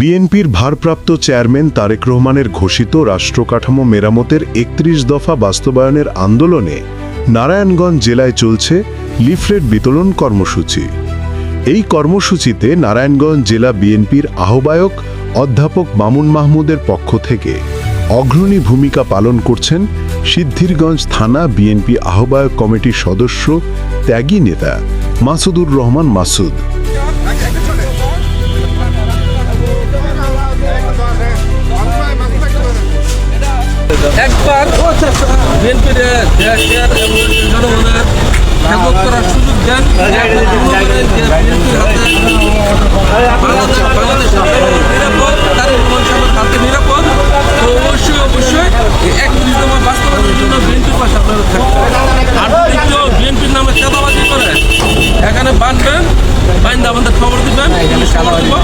বিএনপির ভারপ্রাপ্ত চেয়ারম্যান তারেক রহমানের ঘোষিত রাষ্ট্রকাঠামো মেরামতের একত্রিশ দফা বাস্তবায়নের আন্দোলনে নারায়ণগঞ্জ জেলায় চলছে লিফলেট বিতরণ কর্মসূচি। এই কর্মসূচিতে নারায়ণগঞ্জ জেলা বিএনপির আহ্বায়ক অধ্যাপক মামুন মাহমুদের পক্ষ থেকে অগ্রণী ভূমিকা পালন করছেন সিদ্ধিরগঞ্জ থানা বিএনপি আহ্বায়ক কমিটির সদস্য ত্যাগী নেতা মাসুদুর রহমান মাসুদ। একবার বিএনপির করার সুযোগ দেন বাংলাদেশের নিরাপদ তার নিরাপদ অবশ্যই অবশ্যই এক নির্দমা বাস্তবায়নের জন্য বিএনপির পাশে আপনারা থাকবেন আর কেউ বিএনপির নামে চাঁদাবাজি করে এখানে বাঁধবেন বাইন্দা আমাদের খবর দিবেন। খবর দেবো